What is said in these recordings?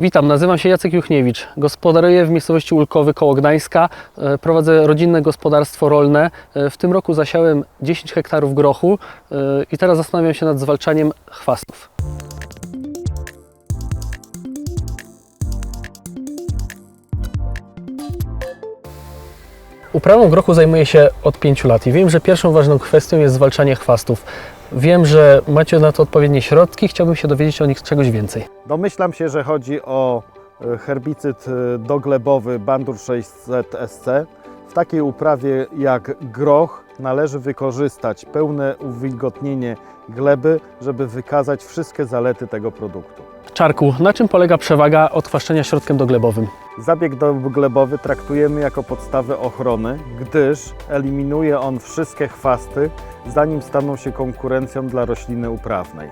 Witam, nazywam się Jacek Juchniewicz. Gospodaruję w miejscowości Ulkowy koło Gdańska. E, Prowadzę rodzinne gospodarstwo rolne. E, W tym roku zasiałem 10 hektarów grochu e, i teraz zastanawiam się nad zwalczaniem chwastów. Uprawą grochu zajmuję się od 5 lat i wiem, że pierwszą ważną kwestią jest zwalczanie chwastów. Wiem, że macie na to odpowiednie środki, chciałbym się dowiedzieć o nich czegoś więcej. Domyślam się, że chodzi o e, herbicyd e, doglebowy Bandur 600 SC. W takiej uprawie jak groch należy wykorzystać pełne uwilgotnienie gleby, żeby wykazać wszystkie zalety tego produktu. Czarku, na czym polega przewaga odchwaszczenia środkiem doglebowym? Zabieg doglebowy traktujemy jako podstawę ochrony, gdyż eliminuje on wszystkie chwasty, zanim staną się konkurencją dla rośliny uprawnej.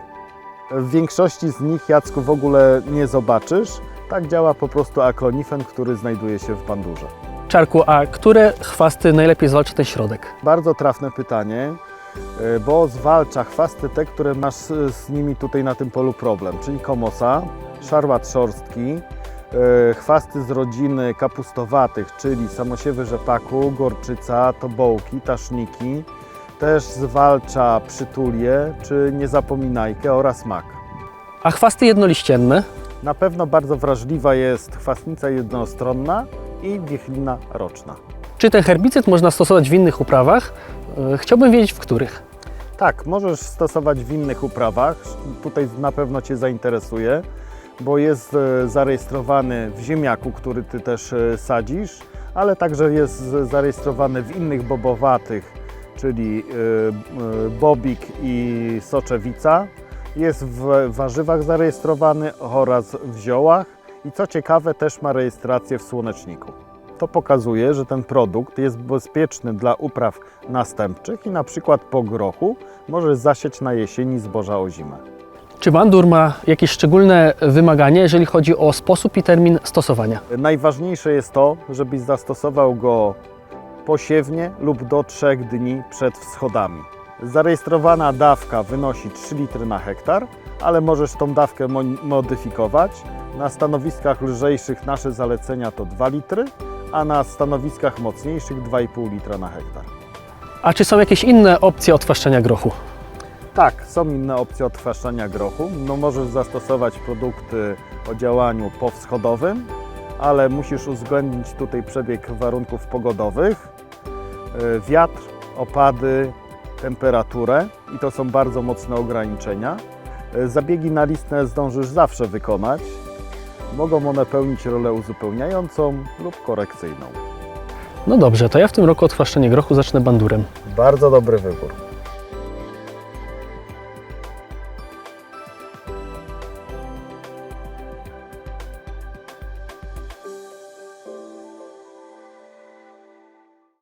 W większości z nich Jacku w ogóle nie zobaczysz. Tak działa po prostu aklonifen, który znajduje się w bandurze. Czarku, a które chwasty najlepiej zwalcza ten środek? Bardzo trafne pytanie, y, bo zwalcza chwasty te, które masz z nimi tutaj na tym polu problem, czyli komosa, szarłat szorstki, chwasty z rodziny kapustowatych, czyli samosiewy rzepaku, gorczyca, tobołki, taszniki. Też zwalcza przytulie, czy niezapominajkę oraz mak. A chwasty jednoliścienne? Na pewno bardzo wrażliwa jest chwastnica jednostronna i wiechlina roczna. Czy ten herbicyd można stosować w innych uprawach? E, Chciałbym wiedzieć, w których. Tak, możesz stosować w innych uprawach. Tutaj na pewno Cię zainteresuje, bo jest e, zarejestrowany w ziemniaku, który Ty też e, sadzisz, ale także jest zarejestrowany w innych bobowatych, czyli e, bobik i soczewica. Jest w warzywach zarejestrowany oraz w ziołach i co ciekawe też ma rejestrację w słoneczniku. To pokazuje, że ten produkt jest bezpieczny dla upraw następczych i na przykład po grochu możesz zasieć na jesieni zboża o zimę. Czy bandur ma jakieś szczególne wymagania, jeżeli chodzi o sposób i termin stosowania? Najważniejsze jest to, żebyś zastosował go posiewnie lub do 3 dni przed wschodami. Zarejestrowana dawka wynosi 3 litry na hektar, ale możesz tą dawkę mo- modyfikować. Na stanowiskach lżejszych nasze zalecenia to 2 litry, a na stanowiskach mocniejszych 2,5 litra na hektar. A czy są jakieś inne opcje odchwaszczenia grochu? Tak, są inne opcje odchwaszczania grochu. No, możesz zastosować produkty o działaniu powschodowym, ale musisz uwzględnić tutaj przebieg warunków pogodowych, e, wiatr, opady, temperaturę i to są bardzo mocne ograniczenia. E, Zabiegi nalistne zdążysz zawsze wykonać. Mogą one pełnić rolę uzupełniającą lub korekcyjną. No dobrze, to ja w tym roku odchwaszczenie grochu zacznę bandurem. Bardzo dobry wybór.